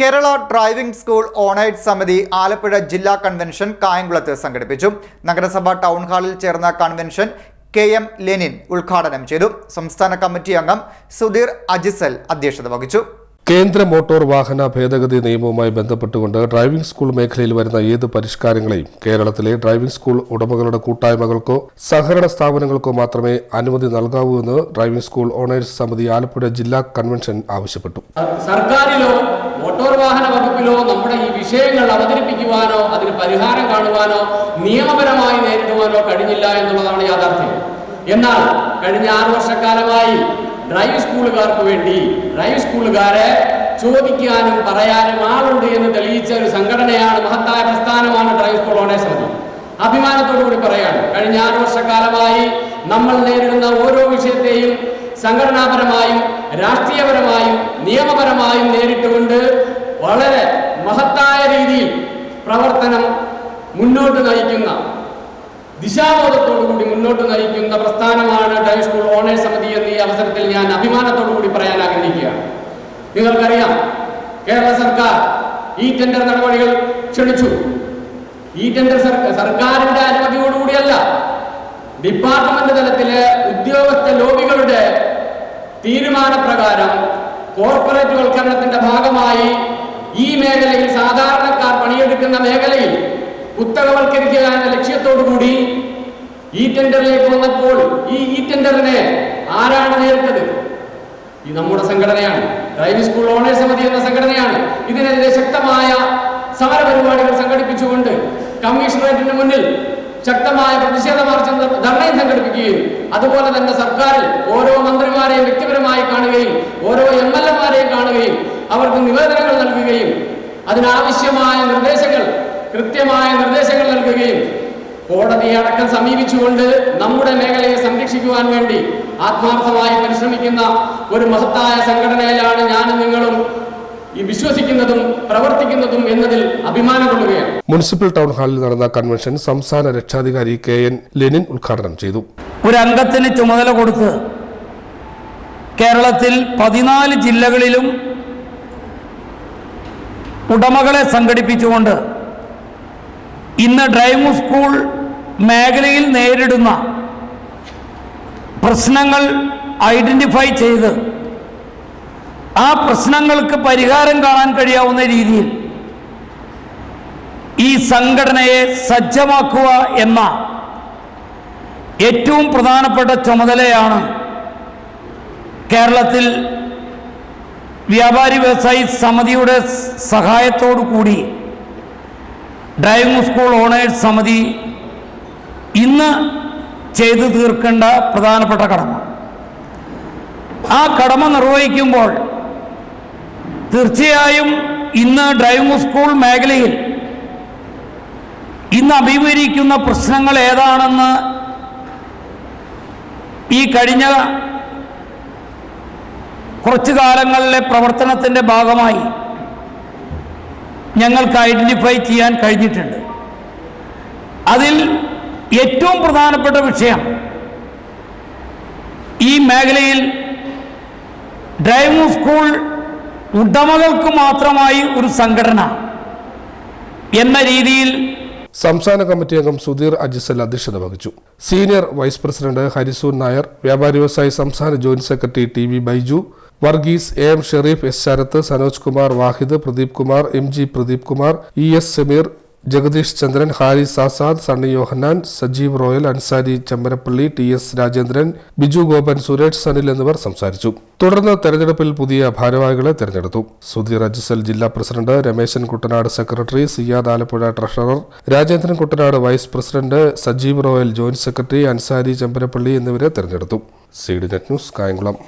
Kerala driving school owners സമിതി ആലപ്പുഴ ജില്ലാ convention കായംകുളത്ത് സംഘടിപ്പിച്ചു. നഗരസഭ ടൗൺ ഹാളിൽ ചേർന്ന കൺവെൻഷൻ കെ എം ലെനിൻ ഉദ്ഘാടനം ചെയ്തു. സംസ്ഥാന കമ്മിറ്റി അംഗം സുധീർ അജിസൽ അധ്യക്ഷത വഹിച്ചു. കേന്ദ്ര മോട്ടോർ വാഹന ഭേദഗതി നിയമവുമായി ബന്ധപ്പെട്ടുകൊണ്ട് ഡ്രൈവിംഗ് സ്കൂൾ മേഖലയിൽ വരുന്ന ഏത് പരിഷ്കാരങ്ങളെയും കേരളത്തിലെ ഡ്രൈവിംഗ് സ്കൂൾ ഉടമകളുടെ കൂട്ടായ്മകൾക്കോ സഹകരണ സ്ഥാപനങ്ങൾക്കോ മാത്രമേ അനുമതി നൽകാവൂ എന്ന് ഡ്രൈവിംഗ് സ്കൂൾ ഓണേഴ്സ് സമിതി ആലപ്പുഴ ജില്ലാ കൺവെൻഷൻ ആവശ്യപ്പെട്ടു. സർക്കാരിലോ മോട്ടോർ വാഹന വകുപ്പിലോ നമ്മുടെ ഈ വിഷയങ്ങൾ അവതരിപ്പിക്കുവാനോ അതിന് പരിഹാരം കാണുവാനോ നിയമപരമായി നേരിടുവാനോ കഴിഞ്ഞില്ല എന്നുള്ളതാണ് യാഥാർത്ഥ്യം. എന്നാൽ കഴിഞ്ഞ ആറു വർഷക്കാലമായി ഡ്രൈവ് സ്കൂളുകാർക്ക് വേണ്ടി ഡ്രൈവ് സ്കൂളുകാരെ ചോദിക്കാനും പറയാനും ആളുണ്ട് എന്ന് തെളിയിച്ച ഒരു സംഘടനയാണ് മഹത്തായ പ്രസ്ഥാനമാണ് ഡ്രൈവ് സ്കൂൾ ഓണേഴ്സ് അഭിമാനത്തോടു കൂടി പറയാണ് കഴിഞ്ഞ ആറു വർഷക്കാലമായി നമ്മൾ നേരിടുന്ന ഓരോ വിഷയത്തെയും സംഘടനാപരമായും രാഷ്ട്രീയപരമായും നിയമപരമായും നേരിട്ടുകൊണ്ട് വളരെ മഹത്തായ രീതിയിൽ പ്രവർത്തനം മുന്നോട്ട് നയിക്കുന്ന ദിശാബോധത്തോടുകൂടി മുന്നോട്ട് നയിക്കുന്ന പ്രസ്ഥാനമാണ് ഡൈ സ്കൂൾ ഓണേഴ്സ് സമിതി എന്ന് ഈ അവസരത്തിൽ ഞാൻ അഭിമാനത്തോടു കൂടി പറയാൻ ആഗ്രഹിക്കുകയാണ്. നിങ്ങൾക്കറിയാം കേരള സർക്കാർ ഈ ടെൻഡർ നടപടികൾ ക്ഷണിച്ചു. ഈ ടെൻഡർ സർക്കാരിന്റെ അനുമതിയോടുകൂടിയല്ല ഡിപ്പാർട്ട്മെന്റ് തലത്തിലെ ഉദ്യോഗസ്ഥ ലോബികളുടെ തീരുമാനപ്രകാരം കോർപ്പറേറ്റ് വൽക്കരണത്തിന്റെ ഭാഗമായി ഈ മേഖലയിൽ സാധാരണക്കാർ പണിയെടുക്കുന്ന മേഖലയിൽ കുത്തകവൽക്കരിക്കുക എന്ന ലക്ഷ്യത്തോടുകൂടി ഈ ടെൻഡറിലേക്ക് വന്നപ്പോൾ ഈ ഈ ടെൻഡറിനെ ആരാണ് നേരിട്ടത്? ഈ നമ്മുടെ സംഘടനയാണ്. ഡ്രൈവിംഗ് സ്കൂൾ ഓണേഴ്സ് സമിതി എന്ന സംഘടനയാണ്. ഇതിനെതിരെ ശക്തമായ സമര പരിപാടികൾ സംഘടിപ്പിച്ചുകൊണ്ട് കമ്മീഷണറേറ്റിന് മുന്നിൽ ശക്തമായ പ്രതിഷേധ മാർച്ച് ധർണയും സംഘടിപ്പിക്കുകയും അതുപോലെ തന്നെ സർക്കാരിൽ ഓരോ മന്ത്രിമാരെയും വ്യക്തിപരമായി കാണുകയും ഓരോ എം എൽ എമാരെയും കാണുകയും അവർക്ക് നിവേദനങ്ങൾ നൽകുകയും അതിനാവശ്യമായ നിർദ്ദേശങ്ങൾ കൃത്യമായ നിർദ്ദേശങ്ങൾ നൽകുകയും കോടതിയെ അടക്കം സമീപിച്ചുകൊണ്ട് നമ്മുടെ മേഖലയെ സംരക്ഷിക്കുവാൻ വേണ്ടി ആത്മാർത്ഥമായി പരിശ്രമിക്കുന്ന ഒരു മഹത്തായ സംഘടനയിലാണ് ഞാനും നിങ്ങളും ഈ വിശ്വസിക്കുന്നതും പ്രവർത്തിക്കുന്നതും എന്നതിൽ അഭിമാനം കൊള്ളുകയാണ് മുനിസിപ്പൽ ടൗൺ ഹാളിൽ നടന്ന കൺവെൻഷൻ സംസ്ഥാന രക്ഷാധികാരി കെ എൻ ലെനിൻ ഉദ്ഘാടനം ചെയ്തു. ഒരു അംഗത്തിന് ചുമതല കൊടുത്ത് കേരളത്തിൽ പതിനാല് ജില്ലകളിലും ഉടമകളെ സംഘടിപ്പിച്ചുകൊണ്ട് ഇന്ന് ഡ്രൈവിംഗ് സ്കൂൾ മേഖലയിൽ നേരിടുന്ന പ്രശ്നങ്ങൾ ഐഡന്റിഫൈ ചെയ്ത് ആ പ്രശ്നങ്ങൾക്ക് പരിഹാരം കാണാൻ കഴിയാവുന്ന രീതിയിൽ ഈ സംഘടനയെ സജ്ജമാക്കുക എന്ന ഏറ്റവും പ്രധാനപ്പെട്ട ചുമതലയാണ് കേരളത്തിൽ വ്യാപാരി വ്യവസായി സമിതിയുടെ സഹായത്തോടു കൂടി ഡ്രൈവിംഗ് സ്കൂൾ ഓണേഴ്സ് സമിതി ഇന്ന് ചെയ്തു തീർക്കേണ്ട പ്രധാനപ്പെട്ട കടമ. ആ കടമ നിർവഹിക്കുമ്പോൾ തീർച്ചയായും ഇന്ന് ഡ്രൈവിംഗ് സ്കൂൾ മേഖലയിൽ ഇന്ന് അഭിമുഖീകരിക്കുന്ന പ്രശ്നങ്ങൾ ഏതാണെന്ന് ഈ കഴിഞ്ഞ കുറച്ചു കാലങ്ങളിലെ പ്രവർത്തനത്തിന്റെ ഭാഗമായി ഞങ്ങൾക്ക് ഐഡന്റിഫൈ ചെയ്യാൻ കഴിഞ്ഞിട്ടുണ്ട്. അതിൽ ഏറ്റവും പ്രധാനപ്പെട്ട വിഷയം ഈ മേഖലയിൽ ഡ്രൈവിംഗ് സ്കൂൾ ഉടമകൾക്ക് മാത്രമായി ഒരു സംഘടന എന്ന രീതിയിൽ സംസ്ഥാന കമ്മിറ്റി അംഗം സുധീർ അജിസൽ അധ്യക്ഷത വഹിച്ചു. Senior vice president Harisoon Nair വ്യാപാരി വ്യവസായി സംസ്ഥാന joint secretary T V Baiju Varghese A M Sherif S Sarath Sanoj Kumar Vahid Pradeep Kumar M G Pradeep Kumar E S Sameer Jagadeesh Chandran Haris Azad Sunny Yohannan Sajeev Royal Ansari Chembarappally T S Rajendran Biju Gopan Suresh Sanil എന്നിവർ സംസാരിച്ചു. തുടർന്ന് തെരഞ്ഞെടുപ്പിൽ പുതിയ ഭാരവാഹികളെ തെരഞ്ഞെടുത്തു. സുധീർ അജിസൽ ജില്ലാ president Rameshan Kuttanad secretary Siyad Alappuzha treasurer Rajendran Kuttanad vice president Sajeev Royal joint secretary Ansari Chambarappally എന്നിവരെ തെരഞ്ഞെടുത്തു. C D net news Kayamkulam.